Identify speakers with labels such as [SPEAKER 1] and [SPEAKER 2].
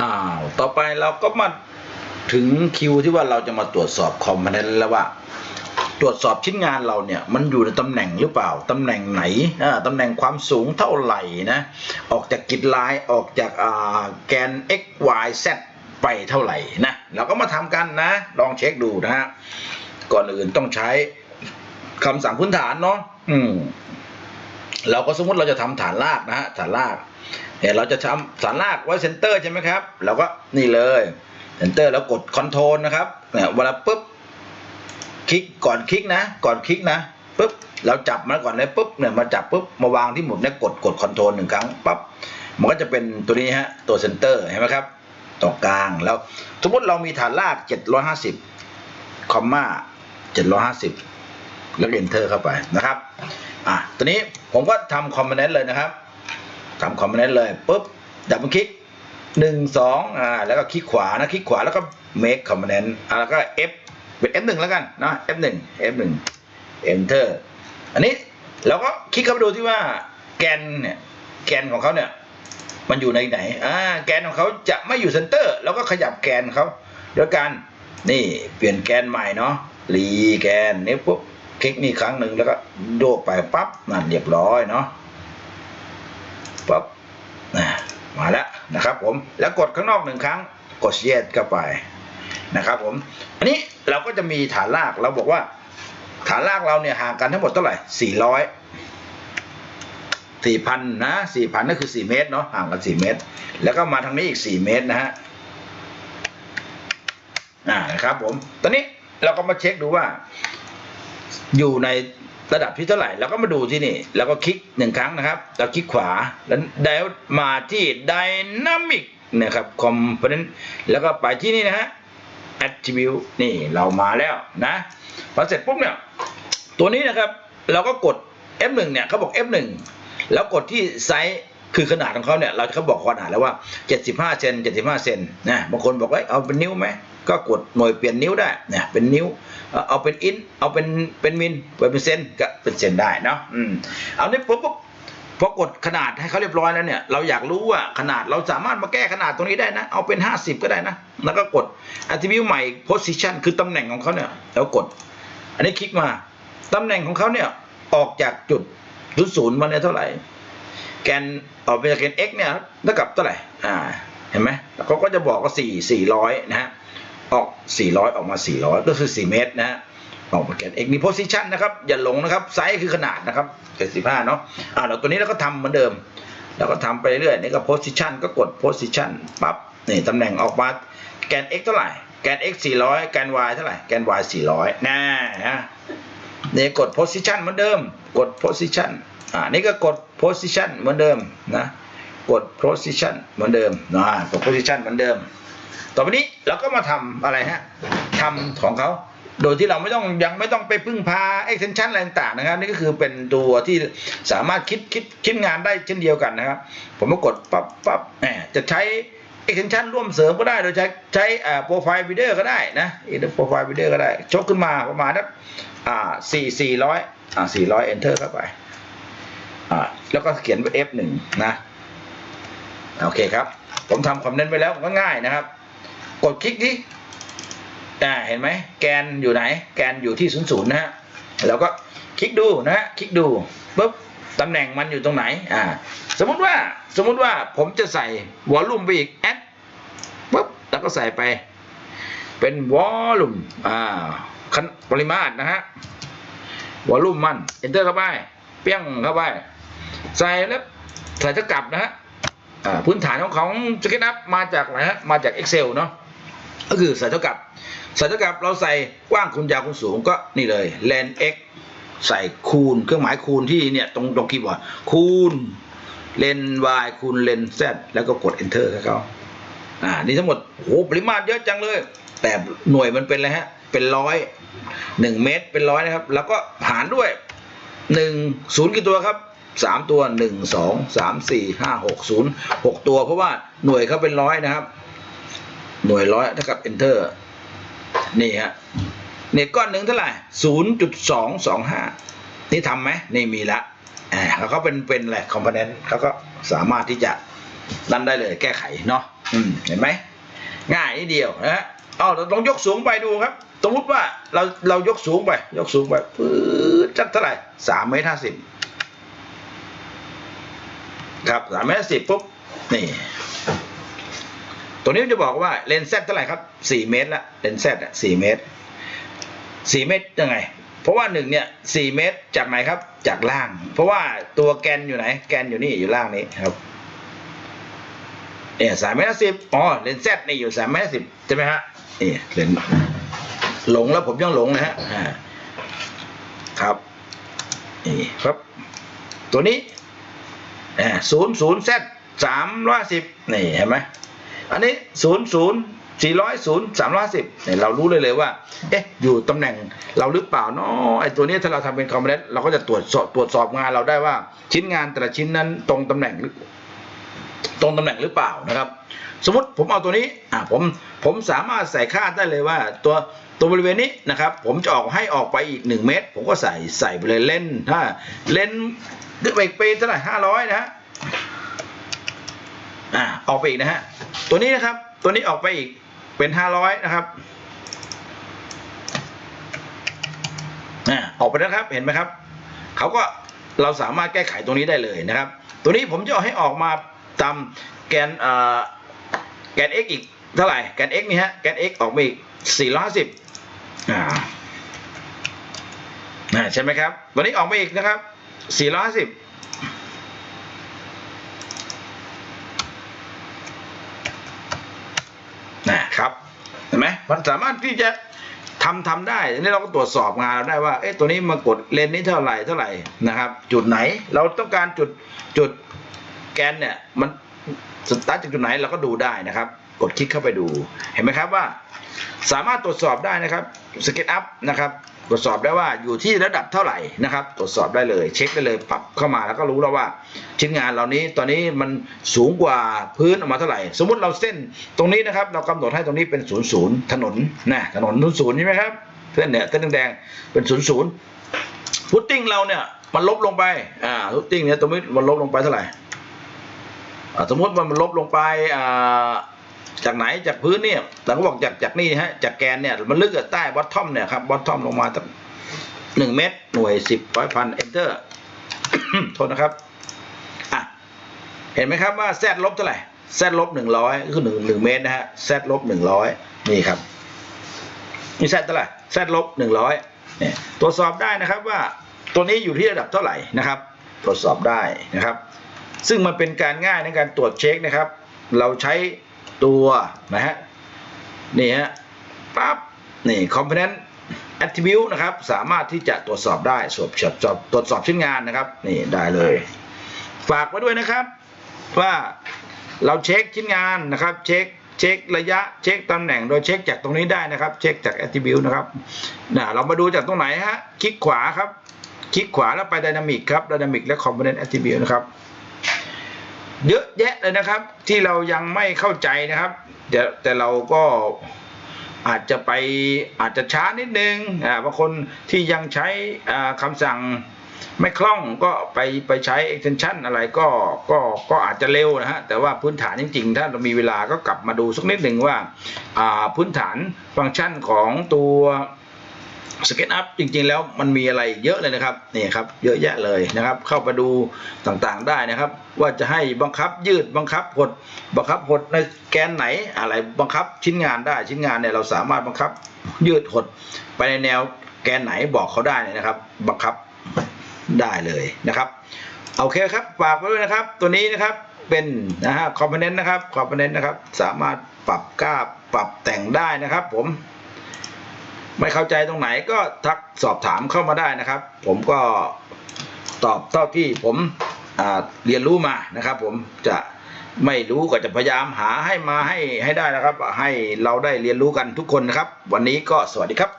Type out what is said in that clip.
[SPEAKER 1] อ้าวต่อไปเราก็มาถึงคิวที่ว่าเราจะมาตรวจสอบคอมโพเนนต์แล้วว่า ตรวจสอบชิ้นงานเราเนี่ยมันอยู่ในตำแหน่งหรือเปล่า ตำแหน่งไหนอ่าตำแหน่งความสูงเท่าไหร่นะออกจากกิดไลน์ออกจากอ่าแกน x y z ไปเท่าไหร่นะเราก็มาทำกันนะ ลองเช็คดูนะฮะก่อนอื่นต้องใช้คำสั่งพื้นฐานเนาะอืมเราก็สมมติเราจะทำฐานรากนะฮะฐานราก เนี่ยเราจะทำฐานรากไว้เซนเตอร์ใช่ไหมครับเราก็นี่เลยเซนเตอร์แล้วกดคอนโทรลนะครับเนี่ยเวลาปุ๊บคลิกก่อนคลิกนะก่อนคลิกนะปุ๊บเราจับมาก่อนเลยปุ๊บเนี่ยมาจับปุ๊บมาวางที่หมุดเนี่ยกดกดคอนโทรลหนึ่งครั้งปั๊บมันก็จะเป็นตัวนี้ฮะตัวเซนเตอร์เห็นไหมครับตรงกลางแล้วสมมติเรามีฐานราก 750คอมมา750 แล้วเอนเตอร์เข้าไปนะครับอะตัวนี้ผมก็ทำคอมโพเนนต์เลยนะครับ ทำคอมโพเนนต์เลยปุ๊บดับเบิลคลิกหนึ่งสองอ่าแล้วก็คลิกขวานะคลิกขวาแล้วก็ make component อ่าแล้วก็ F เป็น F1 แล้วกันนะ F1 F1 enter อันนี้เราก็คลิกเข้าไปดูที่ว่าแกนเนี่ยแกนของเขาเนี่ยมันอยู่ในไหนอ่าแกนของเขาจะไม่อยู่เซนเตอร์แล้วก็ขยับแกนเขาด้วยการนี่เปลี่ยนแกนใหม่เนาะรีแกนนี่ปุ๊บคลิกนี่ครั้งหนึ่งแล้วก็โยกไปปั๊บนั่นเรียบร้อยเนาะปั๊บอ่า มาแล้วนะครับผมแล้วกดข้างนอกหนึ่งครั้งกดเย็ดเข้าไปนะครับผมอันนี้เราก็จะมีฐานรากเราบอกว่า ฐานรากเราเนี่ยห่างกันทั้งหมดเท่าไหร่สี่ร้อยสี่พันนะสี่พันนั่นคือสี่เมตรเนาะห่างกันสี่เมตร แล้วก็มาทางนี้อีกสี่เมตรนะฮะนะครับผมตอนนี้เราก็มาเช็คดูว่า อยู่ใน ระดับที่เท่าไหร่เราก็มาดูที่นี่ แล้วก็คลิกหนึ่งครั้งนะครับแล้วคลิกขวาแล้วแล้วมาที่ Dynamic นะครับ Component แล้วก็ไปที่นี่นะฮะ Attribute นี่เรามาแล้วนะพอเสร็จปุ๊บเนี่ยตัวนี้นะครับเราก็กด F1 เนี่ยเขาบอก F1 แล้วกดที่ไซส์คือขนาดของเขาเนี่ยเราเขาบอกขนาดแล้วว่า 75 เซน75 เซนนะบางคนบอกว่าเอาเป็นนิ้วไหม ก็กดหน่วยเปลี่ยนนิ้วได้เนี่ยเป็นนิ้วเอาเป็นอินเอาเป็นเป็นมิลไปเป็นเซนก็เป็นเซนได้เนาะอืมเอาเนี่ยปุ๊บพอกดขนาดให้เขาเรียบร้อยแล้วเนี่ยเราอยากรู้ว่าขนาดเราสามารถมาแก้ขนาดตรงนี้ได้นะ เอาเป็น 50 ก็ได้นะ แล้วก็กด attribute ใหม่ position คือตำแหน่งของเขาเนี่ยแล้วกด อันนี้คลิกมาตำแหน่งของเขาเนี่ยออกจากจุดศูนย์ศูนย์มาเนี่ยเท่าไหร่ แกนออกไปจากแกน x เนี่ยเท่ากับเท่าไหร่อ่าเห็นไหมเขาก็จะบอกว่า4 400 นะฮะ ออก 400 ออกมา 400 ก็คือ 4 เมตรนะฮะออกมาแกน x นี่ position นะครับ อย่าหลงนะครับ ไซส์คือขนาดนะครับ75เนาะอ่าแล้วตัวนี้เราก็ทำเหมือนเดิมแล้วก็ทำไปเรื่อยๆนี่ก็ position ก็กด position ปั๊บนี่ตำแหน่งออกมาแกน x เท่าไหร่ แกน x 400 แกน y เท่าไหร่ แกน y 400น่านะนี่กด position เหมือนเดิม กด position อ่า นี่ก็กด position เหมือนเดิมนะ กด position เหมือนเดิมนะกด position เหมือนเดิม ต่อไปนี้เราก็มาทำอะไรฮะทำของเขาโดยที่เราไม่ต้องยังไม่ต้องไปพึ่งพา extension อะไรต่างๆนะครับ นี่ก็คือเป็นตัวที่สามารถคิดคิดคิดงานได้เช่นเดียวกันนะครับ ผมก็กดปั๊บปั๊บแหมจะใช้ extension ร่วมเสริมก็ได้โดยใช้ใช้ profile builder ก็ได้นะ profile builder ก็ได้ชกขึ้นมาประมาณนักอ่าสี่สี่ร้อยอ่าสี่ร้อย enter เข้าไปอ่าแล้วก็เขียนเป็น F1 นะ โอเคครับ ผมทำคอมเมนต์ไปแล้วก็ง่ายนะครับ กดคลิกที่อ่าเห็นไหมแกนอยู่ไหน แกนอยู่ที่ศูนย์ศูนย์นะฮะแล้วก็คลิกดูนะฮะคลิกดูปุ๊บตำแหน่งมันอยู่ตรงไหนอ่าสมมุติว่าสมมุติว่าผมจะใส่วอลลุ่มไปอีกแอดปุ๊บแล้วก็ใส่ไป เป็นวอลลุ่มอ่าคันปริมาตรนะฮะวอลลุ่มมัน enter เข้าไปเปี้ยงเข้าไปใส่แล้วใส่เท่ากับนะฮะอ่าพื้นฐานของของสเก็ตอัพมาจากไหนฮะมาจาก Excel เนาะ ก็คือใส่เท่ากับใส่เท่ากับเราใส่กว้างคูณยาวคูณสูงก็นี่เลย len x ใส่คูณเครื่องหมายคูณที่เนี่ยตรงตรงคีย์บอร์ดคูณ len y คูณ len z แล้วก็กด enter ให้เขาอ่านี่ทั้งหมดโอ้โหปริมาตรเยอะจังเลย แต่หน่วยมันเป็นอะไรฮะ เป็นร้อยหนึ่งเมตรเป็นร้อยนะครับ แล้วก็หารด้วยหนึ่งศูนย์กี่ตัวครับสามตัวหนึ่งสองสามสี่ห้าหกศูนย์หกตัว เพราะว่าหน่วยเขาเป็นร้อยนะครับ หน่วยร้อยเท่ากับ enter นี่ฮะเนี่ยก้อนหนึ่งเท่าไหร่ศูนย์จุดสองสองห้านี่ทำไหมนี่มีละอ่าแล้วก็เป็นเป็นอะไรคอมโพเนนต์เขาก็สามารถที่จะนั่นได้เลยแก้ไขเนาะอืมเห็นไหมง่ายนิดเดียวนะฮะเอาเราลองยกสูงไปดูครับ สมมติว่าเราเรายกสูงไป ยกสูงไปปื๊ดจักเท่าไหร่สามเมตรห้าสิบครับสามเมตรสิบปุ๊บนี่ ตัวนี้มันจะบอกว่าเลนส์แซดเท่าไหร่ครับสี่เมตรละเลนส์แซดอะสี่เมตรสี่เมตรยังไง เพราะว่าหนึ่งเนี่ยสี่เมตรจากไหนครับ จากล่าง เพราะว่าตัวแกนอยู่ไหน แกนอยู่นี่อยู่ล่างนี้ครับเนี่ยสามเมตรสิบอ๋อเลนส์แซดนี่อยู่สามเมตรสิบใช่ไหมฮะนี่เลนส์หลงแล้วผมยังหลงนะฮะครับนี่ครับ ตัวนี้ศูนย์ศูนย์เซตสามร้อยสิบนี่เห็นไหม อันนี้ศูนย์ศูนย์สี่ร้อยศูนย์สามร้อยสิบเนี่ยเรารู้เลยเลยว่า เอ๊ะ อยู่ตำแหน่งเราหรือเปล่าเนาะไอ้ตัวนี้ถ้าเราทำเป็นคอมเมนต์เราก็จะตรวจสอบตรวจสอบงานเราได้ว่า ชิ้นงานแต่ละชิ้นนั้นตรงตำแหน่งหรือตรงตำแหน่งหรือเปล่านะครับ สมมติผมเอาตัวนี้ อะผมผมสามารถใส่ค่าได้เลยว่า ตัวตัวบริเวณนี้นะครับ ผมจะออกให้ออกไปอีกหนึ่งเมตร ผมก็ใส่ใส่ไปเลยเล่นถ้าเล่นไปไปเท่าไหร่ห้าร้อยนะฮะ อ่าออกไปอีกนะฮะตัวนี้นะครับ ตัวนี้ออกไปอีกเป็นห้าร้อยนะครับอ่าออกไปแล้วครับเห็นไหมครับเขาก็เราสามารถแก้ไขตรงนี้ได้เลยนะครับ ตัวนี้ผมจะเอาให้ออกมาตามแกนอ่อแกน x อีกเท่าไหร่แกน x นี่ฮะแกน x ออกมาอีก450อ่าอ่าใช่ไหมครับตัวนี้ออกมาอีกนะครับ450 นะครับเห็นไห มันสามารถที่จะทำทำได้ทีนี้เราก็ตรวจสอบงานเราได้ว่า เอ๊ะ ตัวนี้มากดเลนนี้เท่าไหร่เท่าไหร่นะครับ จุดไหน เราต้องการจุดจุดแกนเนี่ย มันสตาร์ทจากจุดไหนเราก็ดูได้นะครับ กดคลิกเข้าไปดู เห็นไหมครับว่า สามารถตรวจสอบได้นะครับสเก็ตอัพนะครับ ตรวจสอบได้ว่าอยู่ที่ระดับเท่าไหร่นะครับ ตรวจสอบได้เลย เช็คได้เลยปรับเข้ามาแล้วก็รู้แล้วว่า ชิ้นงานเหล่านี้ตอนนี้มันสูงกว่าพื้นออกมาเท่าไหร่ สมมุติเราเส้นตรงนี้นะครับ เรากำหนดให้ตรงนี้เป็นศูนย์ศูนย์ถนนนะถนนศูนย์ศูนย์ใช่ไหมครับเส้นเนี่ยเส้นแดงๆเป็นศูนย์ศูนย์พุตติ้งเราเนี่ยมันลบลงไปอ่าพุตติ้งเนี่ยตรงนี้มันลบลงไปเท่าไหร่สมมติว่ามันลบลงไปอ่า จากไหนจากพื้นเนี่ยเราก็บอกจากจากนี่ฮะจากแกนเนี่ยมันลึกใต้บอททอมเนี่ยครับบอททอมลงมาตั้งหนึ่งเมตรหน่วยสิบร้อยพันเอนเตอร์โทษนะครับอะเห็นไหมครับว่าแซดลบเท่าไหร่แซดลบหนึ่งร้อยคือหนึ่งหนึ่งเมตรนะฮะแซดลบหนึ่งร้อยนี่ครับนี่แซดเท่าไหร่แซดลบหนึ่งร้อยเนี่ยตรวจสอบได้นะครับว่าตัวนี้อยู่ที่ระดับเท่าไหร่นะครับ ตรวจสอบได้นะครับ ซึ่งมันเป็นการง่ายในการตรวจเช็คนะครับ เราใช้ ตัวนะฮะนี่ฮะปั๊บนี่ component attribute นะครับ สามารถที่จะตรวจสอบได้สอบสอบสอบตรวจสอบชิ้นงานนะครับ นี่ได้เลย ฝากไว้ด้วยนะครับ ว่าเราเช็คชิ้นงานนะครับ เช็คเช็คระยะเช็คตำแหน่งโดยเช็คจากตรงนี้ได้นะครับ เช็คจาก attribute นะครับนะเรามาดูจากตรงไหนฮะ คลิกขวาครับ คลิกขวาแล้วไป dynamic ครับ dynamic และ component attribute นะครับ เยอะแยะเลยนะครับ ที่เรายังไม่เข้าใจนะครับเดี๋ยวแต่เราก็อาจจะไปอาจจะช้านิดนึงอ่าบางคนที่ยังใช้อ่าคำสั่งไม่คล่องก็ไปไปใช้ extension อะไรก็ก็ก็อาจจะเร็วนะฮะแต่ว่าพื้นฐานจริง ๆ ถ้าเรามีเวลาก็กลับมาดูสักนิดหนึ่งว่าอ่าพื้นฐานฟังก์ชันของตัว สเก็ตอัพจริงๆแล้วมันมีอะไรเยอะเลยนะครับนี่ครับเยอะแยะเลยนะครับ เข้าไปดูต่างๆได้นะครับ ว่าจะให้บังคับยืดบังคับหดบังคับหดในแกนไหนอะไรบังคับชิ้นงานได้ชิ้นงานเนี่ยเราสามารถบังคับยืดหดไปในแนวแกนไหนบอกเขาได้นะครับ บังคับได้เลยนะครับโอเคครับฝากไว้ด้วยนะครับ ตัวนี้นะครับเป็นนะฮะคอมโพเนนต์นะครับคอมโพเนนต์นะครับ สามารถปรับกล้าปรับแต่งได้นะครับผม ไม่เข้าใจตรงไหนก็ทักสอบถามเข้ามาได้นะครับ ผมก็ตอบเท่าที่ผมเรียนรู้มานะครับ ผมจะไม่รู้ก็จะพยายามหาให้มาให้ให้ได้นะครับ ให้เราได้เรียนรู้กันทุกคนนะครับ วันนี้ก็สวัสดีครับ